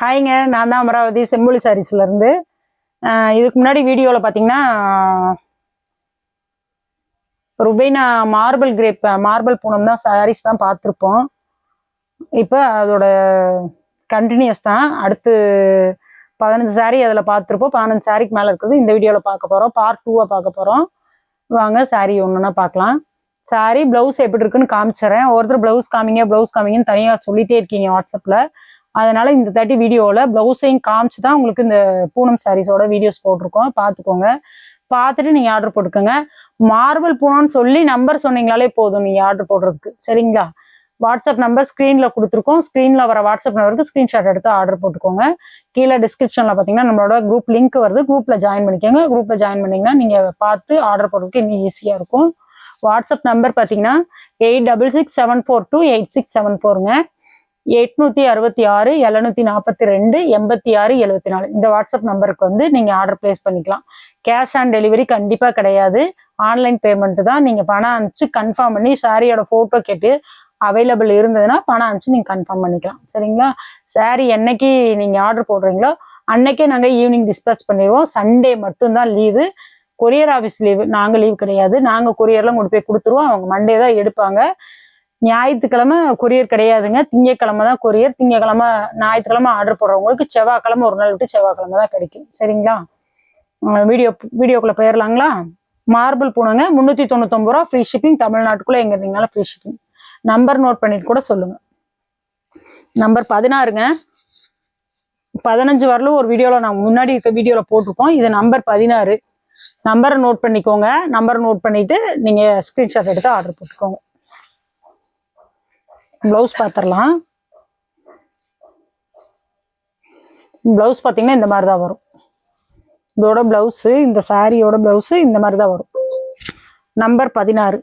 ஹாய்ங்க நான் தான் அமராவதி செம்பொலி சாரீஸ்லேருந்து இதுக்கு முன்னாடி வீடியோவில் பார்த்தீங்கன்னா Rubaina marble crepe marble Poonam தான் சாரீஸ் தான் பார்த்துருப்போம் இப்போ அதோட கண்டினியூஸ் தான். அடுத்து பதினஞ்சு சாரீ அதில் பார்த்துருப்போம் பதினஞ்சு சாரிக்கு மேலே இருக்குது இந்த வீடியோவில் பார்க்க போகிறோம் பார்ட் டூவை பார்க்க போகிறோம் வாங்க saree ஒன்றுனா பார்க்கலாம் சாரி ப்ளவுஸ் எப்படி இருக்குன்னு காமிச்சிடுறேன் ஒருத்தர் ப்ளவுஸ் காமிங்க ப்ளவுஸ் காமிங்கன்னு தனியாக சொல்லிகிட்டே இருக்கீங்க வாட்ஸ்அப்பில் அதனால இந்த தேர்ட்டி வீடியோவில் ப்ளவுஸையும் காமிச்சு தான் உங்களுக்கு இந்த பூனம் சாரீஸோட வீடியோஸ் போட்டிருக்கோம். பார்த்துக்கோங்க. பார்த்துட்டு நீங்கள் ஆர்டர் போட்டுக்கோங்க. மார்பிள் பூனம்னு சொல்லி நம்பர் சொன்னீங்களாலே போதும் நீங்கள் ஆர்டர் போடுறதுக்கு. சரிங்களா? வாட்ஸ்அப் நம்பர் ஸ்க்ரீனில் கொடுத்துருக்கோம். ஸ்க்ரீனில் வர வாட்ஸ்அப் நம்பருக்கு ஸ்க்ரீன்ஷாட் எடுத்து ஆர்டர் போட்டுக்கோங்க. கீழே டிஸ்கிரிப்ஷனில் பார்த்தீங்கன்னா நம்மளோட குரூப் லிங்க் வருது. குரூப்பில் ஜாயின் பண்ணிக்கோங்க. குரூப்பில் ஜாயின் பண்ணிங்கன்னா நீங்கள் பார்த்து ஆர்டர் போடுறதுக்கு இன்னும் ஈஸியாக இருக்கும். வாட்ஸ்அப் நம்பர் பார்த்தீங்கன்னா eight double six seven four two eight six seven ஃபோருங்க எட்நூத்தி அறுபத்தி ஆறு எழுநூத்தி நாற்பத்தி ரெண்டு எண்பத்தி ஆறு எழுபத்தி நாலு. இந்த வாட்ஸ்அப் நம்பருக்கு வந்து நீங்கள் ஆர்டர் பிளேஸ் பண்ணிக்கலாம். கேஷ் ஆன் டெலிவரி கண்டிப்பாக கிடையாது. ஆன்லைன் பேமெண்ட்டு தான். நீங்கள் பணம் அனுப்பிச்சு கன்ஃபார்ம் பண்ணி சாரியோட ஃபோட்டோ கேட்டு அவைலபிள் இருந்ததுன்னா பணம் அனுப்பிச்சு நீங்கள் கன்ஃபார்ம் பண்ணிக்கலாம். சரிங்களா? சாரி என்னைக்கு நீங்கள் ஆர்டர் போடுறீங்களோ அன்னைக்கே நாங்கள் ஈவினிங் டிஸ்பேச் பண்ணிடுவோம். சண்டே மட்டும்தான் லீவு. Courier office leave. நாங்கள் லீவ் கிடையாது. நாங்கள் கொரியர்லாம் கொண்டு போய் கொடுத்துருவோம். அவங்க மண்டே தான் எடுப்பாங்க. ஞாயிற்றுக்கிழமை கொரியர் கிடையாதுங்க. திங்கக்கிழமை தான் கொரியர் திங்கக்கிழமை ஞாயிற்றுக்கிழமை ஆர்டர் போடுறவங்களுக்கு செவ்வாய்க்கிழமை ஒரு நாள் விட்டு செவ்வாய்க்கிழமை தான் கிடைக்கும். சரிங்களா? வீடியோ வீடியோக்குள்ளே போயிடலாங்களா மார்பிள் பூனைங்க முந்நூற்றி தொண்ணூத்தொம்பது ரூபா ஃப்ரீ ஷிப்பிங் தமிழ்நாட்டுக்குள்ளே எங்கே இருந்தீங்கனாலும் ஃப்ரீ ஷிப்பிங் நம்பர் நோட் பண்ணிட்டு கூட சொல்லுங்க. நம்பர் பதினாறுங்க. பதினஞ்சு வரலும் ஒரு வீடியோவில் நான் முன்னாடி இருக்க வீடியோவில் போட்டிருக்கோம். இது நம்பர் பதினாறு. நம்பரை நோட் பண்ணிக்கோங்க. நம்பரை நோட் பண்ணிவிட்டு நீங்கள் ஸ்க்ரீன்ஷாட் எடுத்து ஆர்டர் போட்டுக்கோங்க. ப்ளவுஸ் பார்த்துடலாம் ப்ளவுஸ் பார்த்தீங்கன்னா இந்த மாதிரி தான் வரும். இதோட ப்ளவுஸு இந்த சாரியோட ப்ளவுஸு இந்த மாதிரி தான் வரும். நம்பர் பதினாறு.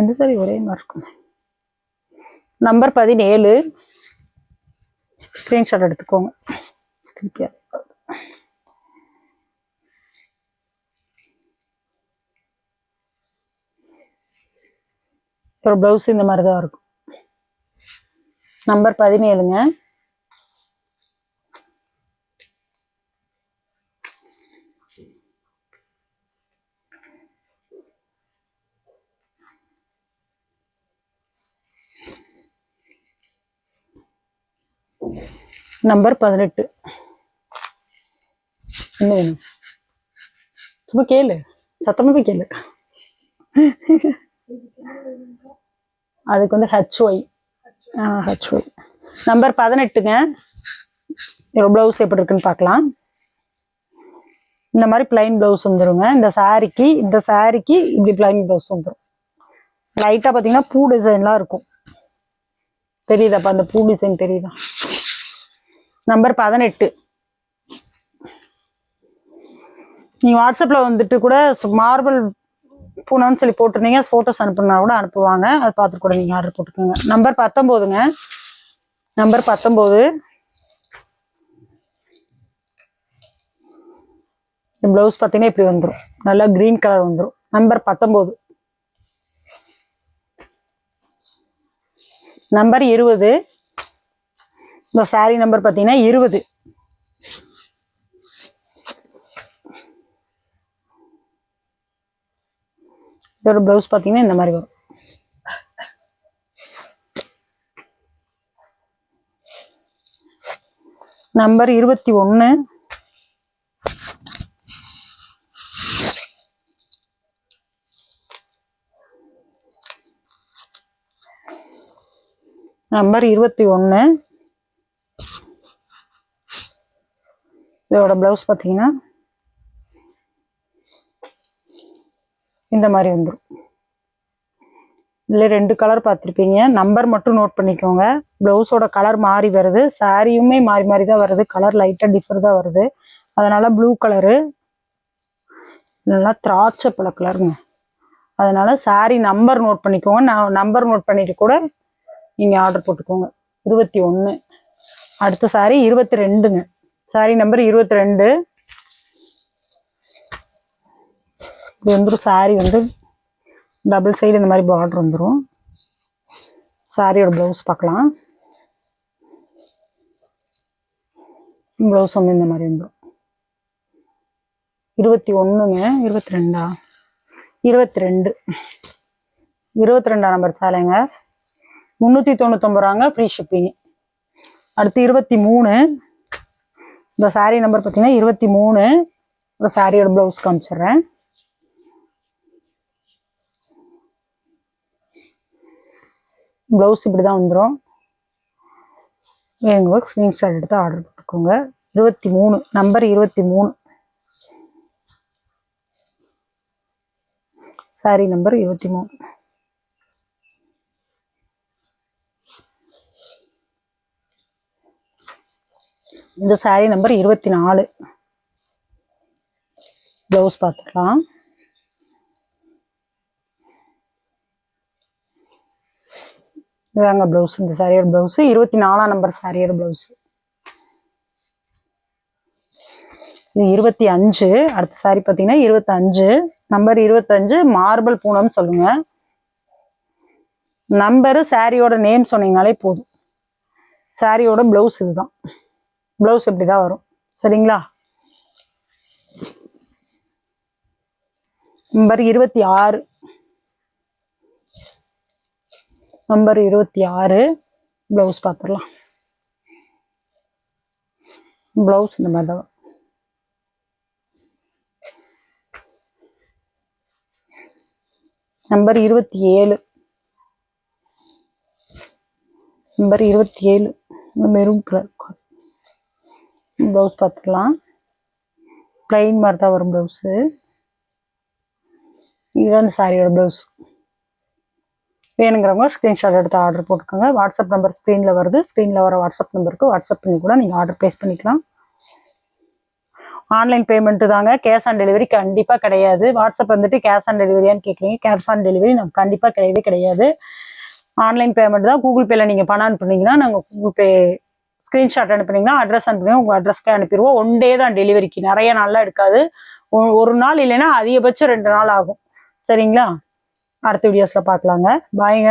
எந்த சாரி ஒரே மாதிரி இருக்கும். நம்பர் பதினேழு. ஸ்க்ரீன்ஷாட் எடுத்துக்கோங்க. திருப்பியா அப்புறம் ப்ளவுஸ் இந்த மாதிரி தான் இருக்கும். நம்பர் பதினேழுங்க. நம்பர் பதினெட்டு. என்ன வேணும்? சும்மா கேளு. சத்தமாக போய் கேளு. அதுக்கு வந்து ஹெச்ஒய் ஹெச்ஒய் நம்பர் பதினெட்டுங்க. இதோட ப்ளவுஸ் எப்படி இருக்குன்னு பார்க்கலாம். இந்த மாதிரி பிளைன் ப்ளவுஸ் வந்துருங்க. இந்த சாரிக்கு இந்த சாரிக்கு இப்படி பிளைன் ப்ளவுஸ் வந்துடும் லைட்டாக பார்த்தீங்கன்னா பூ டிசைன்லாம் இருக்கும். தெரியுதாப்பா அந்த பூ டிசைன் தெரியுதா? நம்பர் பதினெட்டு. நீங்கள் வாட்ஸ்அப்பில் வந்துட்டு கூட மார்பிள் பூனம்னு சொல்லி போட்டிருந்தீங்க. ஃபோட்டோஸ் அனுப்புனா கூட அனுப்புவாங்க. அதை பார்த்துட்டு கூட நீங்கள் ஆர்டர் போட்டுக்கோங்க. நம்பர் பத்தொம்போதுங்க நம்பர் பத்தொம்போது ப்ளவுஸ் பார்த்தீங்கன்னா இப்படி வந்துடும் நல்லா க்ரீன் கலர் வந்துடும் நம்பர் பத்தொம்போது நம்பர் இருபது. இந்த சாரி நம்பர் பார்த்தீங்கன்னா இருபது. இதோட ப்ளவுஸ் பார்த்தீங்கன்னா இந்த மாதிரி வரும். நம்பர் இருபத்தி ஒன்று நம்பர் இருபத்தி ஒன்று இதோட ப்ளவுஸ் பார்த்தீங்கன்னா இந்த மாதிரி வந்துடும் இதில் ரெண்டு கலர் பார்த்துருப்பீங்க. நம்பர் மட்டும் நோட் பண்ணிக்கோங்க. ப்ளவுஸோட கலர் மாறி வருது. சாரியுமே மாறி மாறி தான் வருது. கலர் லைட்டாக டிஃபர் தான் வருது. அதனால் ப்ளூ கலரு இல்லைன்னா திராட்சை பழ கலருங்க அதனால் சாரி நம்பர் நோட் பண்ணிக்கோங்க. நான் நம்பர் நோட் பண்ணிட்டு கூட நீங்கள் ஆர்டர் போட்டுக்கோங்க. இருபத்தி ஒன்று அடுத்த சாரி இருபத்தி ரெண்டுங்க. சாரி நம்பர் இருபத்தி ரெண்டு. இது வந்துடும் saree வந்து டபுள் சைடு இந்த மாதிரி பார்டர் வந்துடும் சாரியோட ப்ளவுஸ் பார்க்கலாம். ப்ளவுஸ் வந்து இந்த மாதிரி வந்துடும் இருபத்தி ஒன்றுங்க இருபத்தி ரெண்டா? இருபத்தி ரெண்டு. இருபத்தி ரெண்டாம் நம்பர் சேலைங்க. முந்நூற்றி தொண்ணூத்தொம்பது ரூபாங்க ஃப்ரீ ஷிப்பிங் அடுத்து இருபத்தி மூணு. இந்த சாரீ நம்பர் பார்த்தீங்கன்னா இருபத்தி மூணு. ஒரு சாரியோட ப்ளவுஸ் காமிச்சிட்றேன். ப்ளவுஸ் இப்படி தான் வந்துடும் வேணுங்க ஸ்க்ரீன்ஷாட் எடுத்து ஆர்டர் போட்டுக்கோங்க. இருபத்தி மூணு நம்பர் இருபத்தி மூணு. சாரி நம்பர் இருபத்தி மூணு. இந்த சாரி நம்பர் இருபத்தி நாலு. ப்ளவுஸ் பார்த்துக்கலாம். இதாங்க ப்ளவுஸ் இந்த சாரியோட ப்ளவுஸு இருபத்தி நாலாம் நம்பர் சாரியோட ப்ளவுஸ் இது இருபத்தி அஞ்சு அடுத்த சாரி பார்த்தீங்கன்னா இருபத்தஞ்சு நம்பர் இருபத்தஞ்சு மார்பிள் பூனம் சொல்லுங்க. நம்பரு சாரியோட நேம் சொன்னீங்கனாலே போதும். சாரியோட ப்ளவுஸ் இதுதான். ப்ளவுஸ் இப்படி தான் வரும். சரிங்களா? நம்பர் இருபத்தி ஆறு. நம்பர் இருபத்தி ஆறு. ப்ளவுஸ் பார்த்துடலாம் ப்ளவுஸ் இந்த மாதிரி தான். நம்பர் இருபத்தி ஏழு. நம்பர் இருபத்தி ஏழு. மெரூன் கலர் ப்ளவுஸ் பார்த்துக்கலாம் ப்ளைன் மாதிரி தான் வரும் ப்ளவுஸு. இதுதான் இந்த சாரியோட ப்ளவுஸ். வேணுங்கிறவங்க ஸ்க்ரீன்ஷாட் எடுத்து ஆர்டர் போட்டுக்கோங்க. வாட்ஸ்அப் நம்பர் ஸ்க்ரீனில் வருது. ஸ்க்ரீனில் வர வாட்ஸ்அப் நம்பருக்கு வாட்ஸ்அப் பண்ணி கூட நீங்கள் ஆர்டர் ப்ளேஸ் பண்ணிக்கலாம். ஆன்லைன் பேமெண்ட்டு தாங்க. கேஷ் ஆன் டெலிவரி கண்டிப்பாக கிடையாது. வாட்ஸ்அப் வந்துட்டு கேஷ் ஆன் டெலிவரியான்னு கேட்குறீங்க கேஷ் ஆன் டெலிவரி நம்ம கண்டிப்பாக கிடையவே கிடையாது. ஆன்லைன் பேமெண்ட் தான். கூகுள் பேயில் நீங்கள் பணம் அனுப்புனீங்கன்னா நாங்கள் கூகுள் பே ஸ்க்ரீன்ஷாட் அனுப்புனீங்கன்னா அட்ரஸ் அனுப்புனீங்க உங்கள் அட்ரஸ்க்கே அனுப்பிடுவோம். ஒன் டே தான் டெலிவரிக்கு நிறைய நாள்லாம் எடுக்காது. ஒ- ஒரு நாள் இல்லைன்னா அதிகபட்சம் ரெண்டு நாள் ஆகும். சரிங்களா? அடுத்த வீடியோஸில் பார்க்கலாங்க. பாய்ங்க